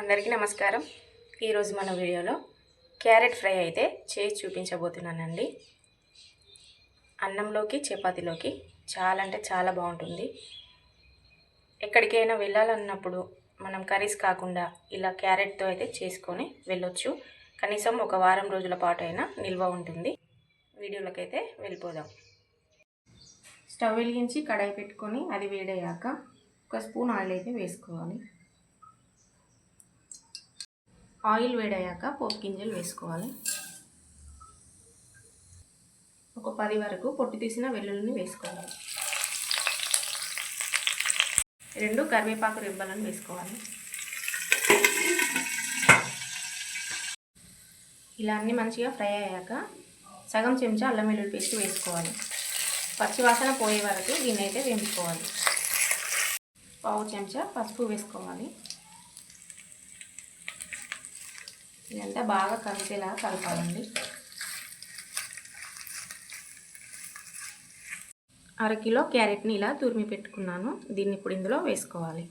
అందరికీ నమస్కారం. ఈరోజు మన వీడియోలో క్యారెట్ ఫ్రై అయితే చేసి చూపించబోతున్నానండి. అన్నంలోకి చపాతీలోకి చాలా అంటే చాలా బాగుంటుంది. ఎక్కడికైనా వెళ్ళాలన్నప్పుడు మనం కర్రీస్ కాకుండా ఇలా క్యారెట్తో అయితే చేసుకొని వెళ్ళొచ్చు. కనీసం ఒక వారం రోజుల పాటు అయినా నిల్వ ఉంటుంది. వీడియోలోకి అయితే వెళ్ళిపోదాం. స్టవ్ వెలిగించి కడాయి పెట్టుకొని అది వేడయ్యాక ఒక స్పూన్ ఆయిల్ అయితే వేసుకోవాలి. ఆయిల్ వేడయ్యాక పోపు గింజలు వేసుకోవాలి. ఒక పది వరకు పొట్టు తీసిన వెల్లుల్లిని వేసుకోవాలి. రెండు కరివేపాకు రిబ్బలను వేసుకోవాలి. ఇలా అన్ని మంచిగా ఫ్రై అయ్యాక సగం చెంచా అల్లం వెల్లుల్లి పేస్ట్ వేసుకోవాలి. పచ్చివాసన పోయే వరకు దీన్ని అయితే వేయించుకోవాలి. పావు చెంచా పసుపు వేసుకోవాలి. ఇదంతా బాగా కలిసేలా కలపాలండి. అరకిలో క్యారెట్ని ఇలా తురిమి పెట్టుకున్నాను. దీన్ని ఇప్పుడు ఇందులో వేసుకోవాలి.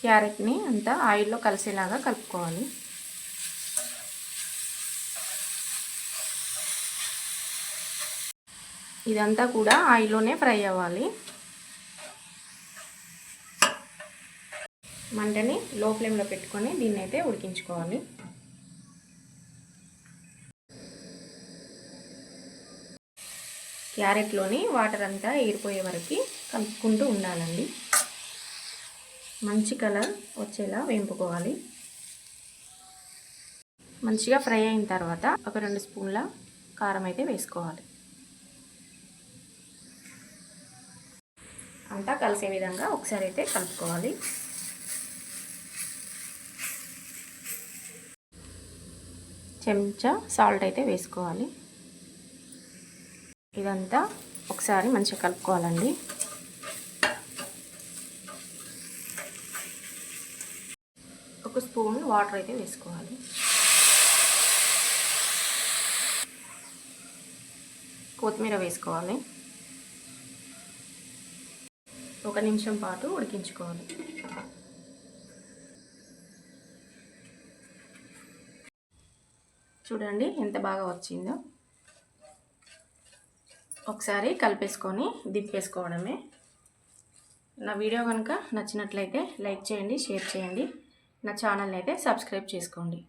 క్యారెట్ని అంతా ఆయిల్లో కలిసేలాగా కలుపుకోవాలి. ఇదంతా కూడా ఆయిల్లోనే ఫ్రై అవ్వాలి. మంటని లో ఫ్లేమ్లో పెట్టుకొని దీన్ని అయితే ఉడికించుకోవాలి. క్యారెట్లోని వాటర్ అంతా ఎగిరిపోయే వరకు కలుపుకుంటూ ఉండాలండి. మంచి కలర్ వచ్చేలా వేంపుకోవాలి. మంచిగా ఫ్రై అయిన తర్వాత ఒక రెండు స్పూన్ల కారం అయితే వేసుకోవాలి. అంతా కలిసే విధంగా ఒకసారి అయితే కలుపుకోవాలి. చెంచా సాల్ట్ అయితే వేసుకోవాలి. ఇదంతా ఒకసారి మంచిగా కలుపుకోవాలండి. ఒక స్పూన్ వాటర్ అయితే వేసుకోవాలి. కొత్తిమీర వేసుకోవాలి. ఒక నిమిషం పాటు ఉడికించుకోవాలి. చూడండి ఎంత బాగా వచ్చిందో. ఒకసారి కలిపేసుకొని దింపేసుకోవడమే. నా వీడియో కనుక నచ్చినట్లయితే లైక్ చేయండి షేర్ చేయండి. నా ఛానల్ని అయితే సబ్స్క్రైబ్ చేసుకోండి.